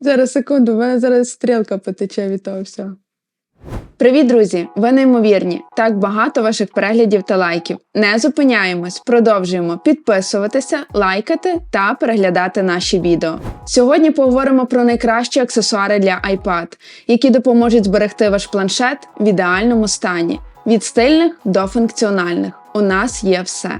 Зараз секунду, в мене зараз стрілка потече від того всього. Привіт, друзі! Ви неймовірні. Так багато ваших переглядів та лайків. Не зупиняємось, продовжуємо підписуватися, лайкати та переглядати наші відео. Сьогодні поговоримо про найкращі аксесуари для iPad, які допоможуть зберегти ваш планшет в ідеальному стані від стильних до функціональних. У нас є все.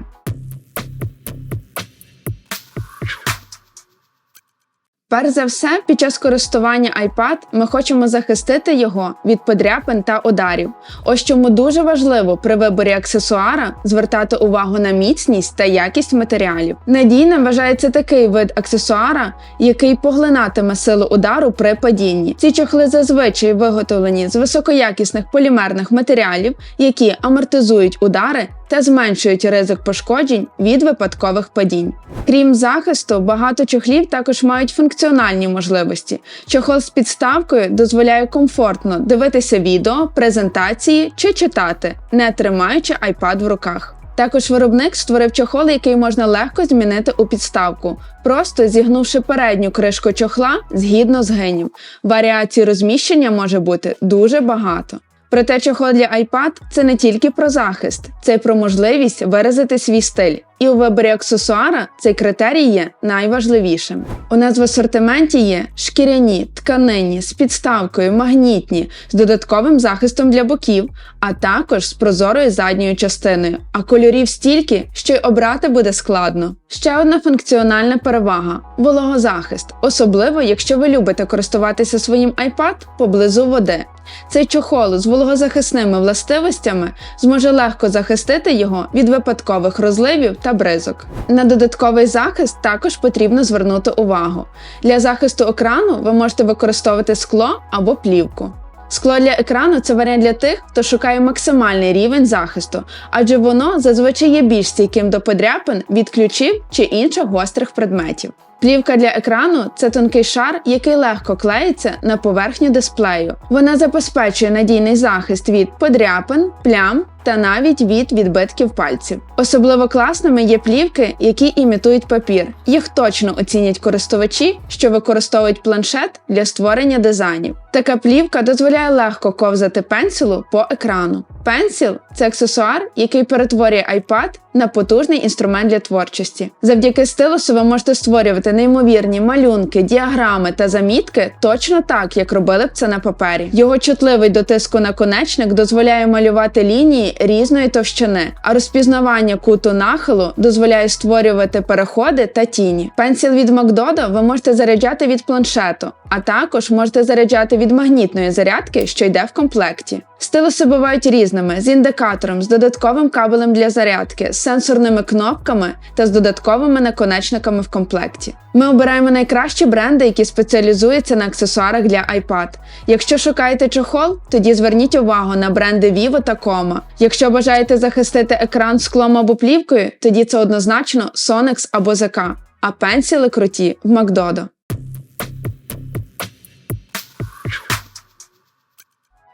Перш за все, під час користування iPad ми хочемо захистити його від подряпин та ударів. Ось чому дуже важливо при виборі аксесуара звертати увагу на міцність та якість матеріалів. Надійним вважається такий вид аксесуара, який поглинатиме силу удару при падінні. Ці чохли зазвичай виготовлені з високоякісних полімерних матеріалів, які амортизують удари та зменшують ризик пошкоджень від випадкових падінь. Крім захисту, багато чохлів також мають функціональні можливості. Чохол з підставкою дозволяє комфортно дивитися відео, презентації чи читати, не тримаючи iPad в руках. Також виробник створив чохол, який можна легко змінити у підставку, просто зігнувши передню кришку чохла згідно з генів. Варіацій розміщення може бути дуже багато. Проте чохол для iPad – це не тільки про захист, це й про можливість виразити свій стиль. І у виборі аксесуара цей критерій є найважливішим. У нас в асортименті є шкіряні, тканинні, з підставкою, магнітні, з додатковим захистом для боків, а також з прозорою задньою частиною. А кольорів стільки, що й обрати буде складно. Ще одна функціональна перевага вологозахист, особливо якщо ви любите користуватися своїм iPad поблизу води. Цей чохол з вологозахисними властивостями зможе легко захистити його від випадкових розливів та бризок. На додатковий захист також потрібно звернути увагу. Для захисту екрану ви можете використовувати скло або плівку. Скло для екрану це варіант для тих, хто шукає максимальний рівень захисту, адже воно зазвичай є більш стійким до подряпин від ключів чи інших гострих предметів. Плівка для екрану це тонкий шар, який легко клеїться на поверхню дисплею. Вона забезпечує надійний захист від подряпин, плям та навіть від відбитків пальців. Особливо класними є плівки, які імітують папір. Їх точно оцінять користувачі, що використовують планшет для створення дизайнів. Така плівка дозволяє легко ковзати пенсилу по екрану. Пенсіл це аксесуар, який перетворює iPad на потужний інструмент для творчості. Завдяки стилусу ви можете створювати неймовірні малюнки, діаграми та замітки точно так, як робили б це на папері. Його чутливий до тиску наконечник дозволяє малювати лінії різної товщини, а розпізнавання куту нахилу дозволяє створювати переходи та тіні. Пенсіл від Макдодо ви можете заряджати від планшету, а також можете заряджати від магнітної зарядки, що йде в комплекті. Стилуси бувають різними з індикатором, з додатковим кабелем для зарядки, з сенсорними кнопками та з додатковими наконечниками в комплекті. Ми обираємо найкращі бренди, які спеціалізуються на аксесуарах для iPad. Якщо шукаєте чохол, тоді зверніть увагу на бренди Vivo та Koma. Якщо бажаєте захистити екран склом або плівкою, тоді це однозначно Sonex або ZK, а пенсіли круті в Макдодо.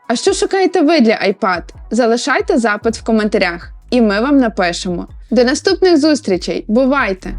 А що шукаєте ви для iPad? Залишайте запит в коментарях, і ми вам напишемо. До наступних зустрічей! Бувайте!